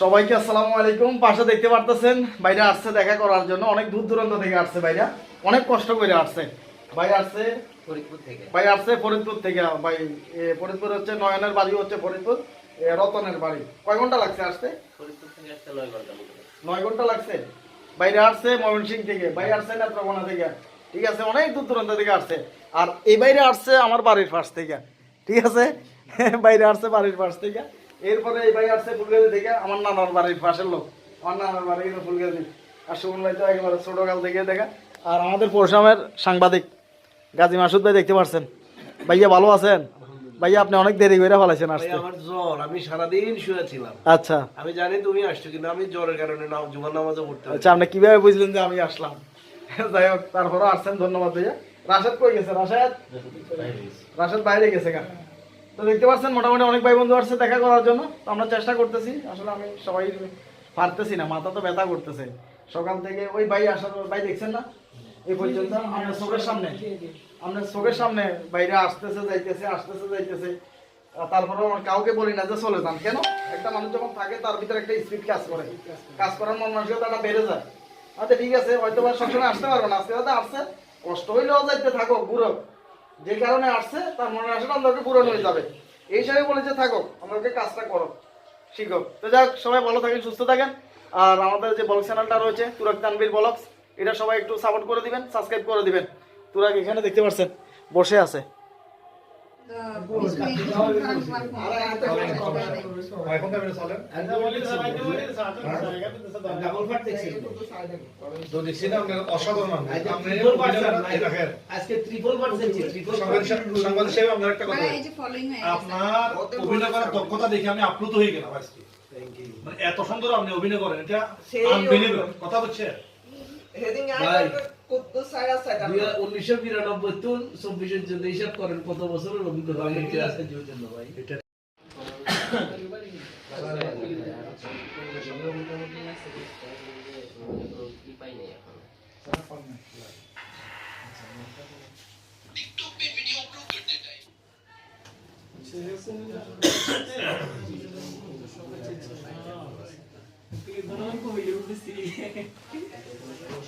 সবাইকে আসসালামু আলাইকুম। পাশে দেখতে পারতেছেন বাইরে আসছে দেখা করার জন্য। অনেক দূর দূরান্ত থেকে আসছে বাইরে। অনেক কষ্ট করে আসছে। বাইরে আসছে ফরিদপুর থেকে। ভাই আসছে ফরিদপুর থেকে। ভাই ফরিদপুর হচ্ছে নয়নের বাড়ি হচ্ছে ফরিদপুর রতনের বাড়ি। কয় ঘণ্টা লাগছে আসতে? ফরিদপুর থেকে আসতে নয় ঘণ্টা নয় ঘণ্টা লাগছে? বাইরে আসছে ময়মনসিং থেকে। বাইরে আসছে নেত্রকোনা থেকে। ঠিক আছে অনেক দূর দূরান্ত থেকে আসছে। আর এই বাইরে আসছে আমার বাড়ির পাশ থেকে। ঠিক আছে? বাইরে আসছে বাড়ির পাশ থেকে। এরপরে এই বাইরে আসছে ফুলগাছি থেকে আমার নানার বাড়ির পাশের লোক। আমার নানার বাড়ি কিন্তু ফুলগাছি আর সুমন ভাই তো একেবারে ছোটকাল থেকে দেখা। আর আমাদের পরশুরামের সাংবাদিক গাজী মাসুদ ভাই দেখতে পাচ্ছেন ভাইয়া ভালো আছেন? ভাইয়া আপনি অনেক দেরি করে ফেলাইছেন আসতে। আমার জ্বর। আমি সারাদিন শুয়েছিলাম। আচ্ছা। আমি জানি তুমি আসছো কিন্তু আমি জ্বরের কারণে না জুমার নামাজও পড়তে পারি আচ্ছা আপনি কীভাবে বুঝলেন যে আমি আসলাম? যাই হোক তারপরে আসছেন ধন্যবাদ ভাইয়া। রাশেদ কই গেছে? রাশেদ? রাশেদ বাইরে গেছে কেন তো দেখতে পাচ্ছেন, মোটামুটি অনেক ভাই বন্ধু আসছে দেখা করার জন্য। তো আমরা চেষ্টা করতেছি। আসলে আমি সবাই পারতেছি না, মাথা তো ব্যথা করতেছে। সকাল থেকে ওই ভাই আসার ভাই দেখছেন না? এই পর্যন্ত আমরা চোখের সামনে আমরা চোখের সামনে বাইরে আসতেছে, যাইতেছে আসতেছে, যাইতেছে। তারপরে কাউকে বলি না যে চলে যান। কেন? একটা মানুষ যখন থাকে, তার ভিতরে একটা স্পিড কাজ করে। কাজ করার মন মানসিকতাটা বেড়ে যায়। আচ্ছা ঠিক আছে হয়তো বা সবসময় আসতে পারবে না। আজকে হয়তো আসছে। কষ্ট হইলেও যাইতে থাকো, ঘুরো। যে কারণে আসছে, তার মনে আসলে আমাদেরকে পূরণ হয়ে যাবে। এই হিসাবে বলেছে থাকো, আমাদেরকে কাজটা করো। শিখো। তো যাক সবাই ভালো থাকেন, সুস্থ থাকেন। আর আমাদের যে ব্লগ চ্যানেলটা রয়েছে তুরাক তানবীর ব্লগস, এটা সবাই একটু সাপোর্ট করে দিবেন সাবস্ক্রাইব করে দিবেন। তুরাক এখানে দেখতে পাচ্ছেন, বসে আছে। আপনার মানে। আপনার অভিনয় করার দক্ষতা দেখে আমি আপ্লুত হয়ে গেলাম আজকে মানে এত সুন্দর আপনি অভিনয় করেন এটা কথা হচ্ছে উনিশশো বিরানব্বই তুন চব্বিশের জন্য হিসাব করেন কত বছরের অভিজ্ঞতা? আমি এটা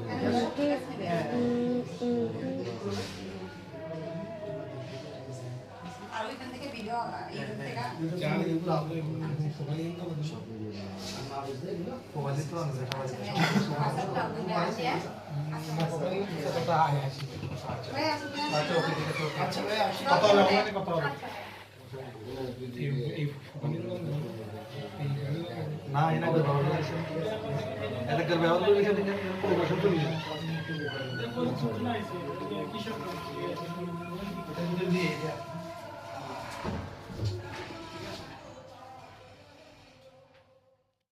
না। কথা হবে আপনাকে কথা হবে না এটা এটা করবে আমার তো